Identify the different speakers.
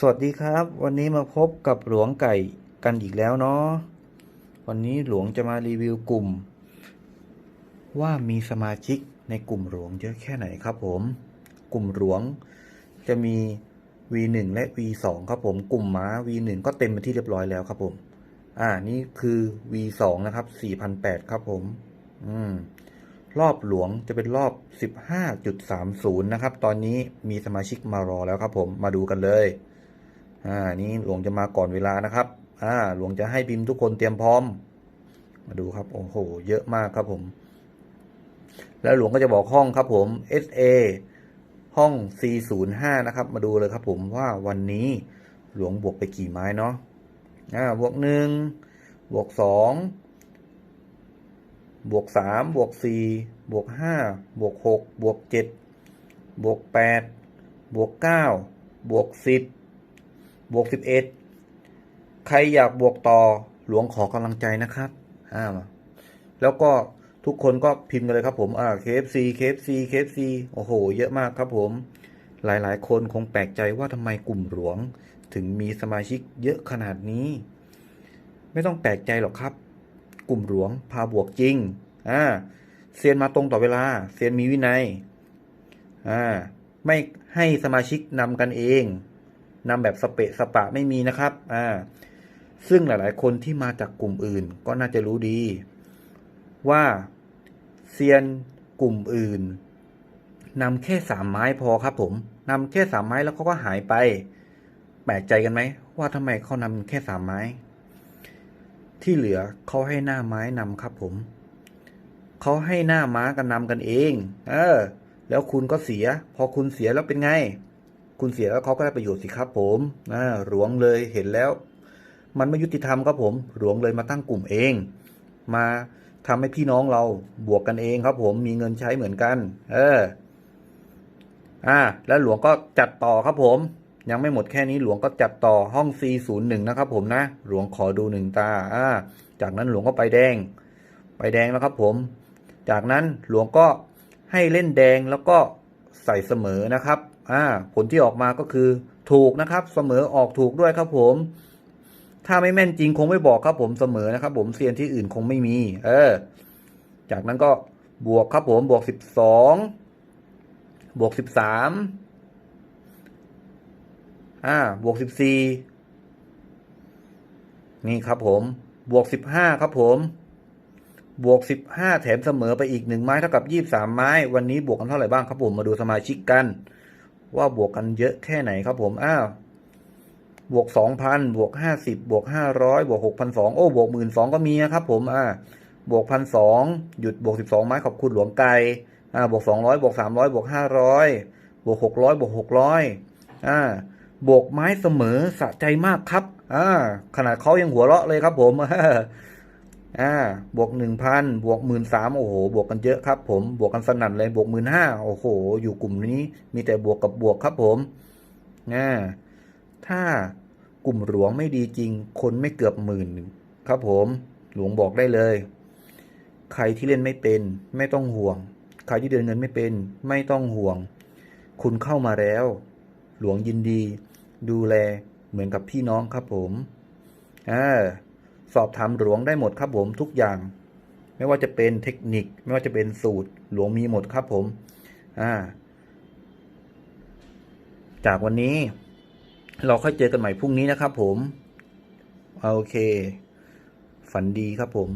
Speaker 1: สวัสดีครับ วันนี้มาพบกับหลวงไก่กันอีกแล้วเนาะวันนี้หลวงจะมารีวิวกลุ่ม ว่ามีสมาชิกในกลุ่มหลวงเยอะแค่ไหนครับผม กลุ่มหลวงจะมี V1 และ V2 ครับผมกลุ่มม้า V1 ก็เต็มไปที่เรียบร้อยแล้วครับผม อ่านี่คือ V2 นะครับ4,008ครับผม อืมรอบหลวงจะเป็นรอบ 15.30 นะครับ ตอนนี้มีสมาชิกมารอแล้วครับผม มาดูกันเลย อ่านี่หลวงจะมาก่อนเวลานะครับ อ่า หลวงจะให้พิมพ์ทุกคนเตรียมพร้อม มาดูครับ โอ้โห เยอะมากครับผม แล้วหลวงก็จะบอกห้องครับผม SA ห้อง C05 นะครับ มาดูเลยครับผมว่าวันนี้หลวงบวกไปกี่ไม้เนาะ อ่า บวกหนึ่ง บวกสอง บวกสาม บวกสี่บวกห้า บวกหก บวกเจ็ด บวกแปด บวกเก้า บวกสิบ บวกสิบเอ็ดใครอยากบวกต่อหลวงขอกำลังใจนะครับอ่าแล้วก็ทุกคนก็พิมพ์กันเลยครับผมอ่า KFC KFC KFC โอ้โห เยอะมากครับผม หลายๆ คนคงแปลกใจว่าทำไมกลุ่มหลวง ถึงมีสมาชิกเยอะขนาดนี้ ไม่ต้องแปลกใจหรอกครับ กลุ่มหลวงพาบวกจริงอ่าเซียนมาตรงต่อเวลาเซียนมีวินัยอ่าไม่ให้สมาชิกนำกันเอง นำแบบสเปะสปะไม่มีนะครับอ่าซึ่งหลาย ๆ คนที่มาจากกลุ่มอื่นก็น่าจะรู้ดี ว่าเซียนกลุ่มอื่นนำแค่สามไม้พอครับผมนำแค่สามไม้แล้วเขาก็หายไป แปลกใจกันไหมว่าทำไมเขานำแค่สามไม้ ที่เหลือเขาให้หน้าไม้นำครับผมเขาให้หน้าม้ากันนำกันเอง เออ แล้วคุณก็เสีย พอคุณเสียแล้วเป็นไง คุณเสียแล้วเขาก็ได้ประโยชน์สิครับผมอ่าหลวงเลยเห็นแล้ว มันไม่ยุติธรรมครับผม หลวงเลยมาตั้งกลุ่มเอง มาทำให้พี่น้องเราบวกกันเองครับผมมีเงินใช้เหมือนกัน เออ อ่า แล้วหลวงก็จัดต่อครับผม ยังไม่หมดแค่นี้หลวงก็จัดต่อห้อง C01 นะครับผมนะ หลวงขอดูหนึ่งตา อ่า จากนั้นหลวงก็ไปแดง ไปแดงแล้วครับผม จากนั้นหลวงก็ให้เล่นแดงแล้วก็ใส่เสมอนะครับ อ่าผลที่ออกมาก็คือถูกนะครับเสมอออกถูกด้วยครับผม ถ้าไม่แม่นจริงคงไม่บอกครับผมเสมอนะครับ ผมเซียนที่อื่นคงไม่มี เออ จากนั้นก็บวกครับผมบวกสิบสองบวกสิบสามอ่าบวกสิบสี่นี่ครับผมบวกสิบห้าครับผมบวกสิบห้าแถมเสมอไปอีกหนึ่งไม้เท่ากับยี่บสามไม้ วันนี้บวกกันเท่าไหร่บ้างครับผมมาดูสมาชิกกัน ว่าบวกกันเยอะแค่ไหนครับผม อ้าว บวกสองพันบวกห้าสิบบวกห้าร้อยบวกหกพันสองโอ้บวกหมื่นสองก็มีนะครับผม อ่า บวกพันสองหยุดบวกสิบสองไม้ขอบคุณหลวงไก่อ่า บวกสองร้อยบวกสามร้อยบวกห้าร้อยบวกหกร้อยบวกหกร้อยอ่า บวกไม้เสมอสะใจมากครับ อ่า ขนาดเขายังหัวเราะเลยครับผม อ่าบวกหนึ่งพันบวกหมื่นสามโอ้โห บวกกันเยอะครับผม บวกกันสนั่นเลยบวกหมื่นห้าโอ้โห อยู่กลุ่มนี้มีแต่บวกกับบวกครับผมอ่าถ้ากลุ่มหลวงไม่ดีจริง คนไม่เกือบหมื่นครับผม หลวงบอกได้เลย ใครที่เล่นไม่เป็น ไม่ต้องห่วง ใครที่เดินเงินไม่เป็น ไม่ต้องห่วง คุณเข้ามาแล้ว หลวงยินดี ดูแลเหมือนกับพี่น้องครับผมอ่า สอบถามหลวงได้หมดครับผมทุกอย่าง ไม่ว่าจะเป็นเทคนิค ไม่ว่าจะเป็นสูตรหลวงมีหมดครับผมอ่าจากวันนี้ เราค่อยเจอกันใหม่พรุ่งนี้นะครับผม โอเค ฝันดีครับผม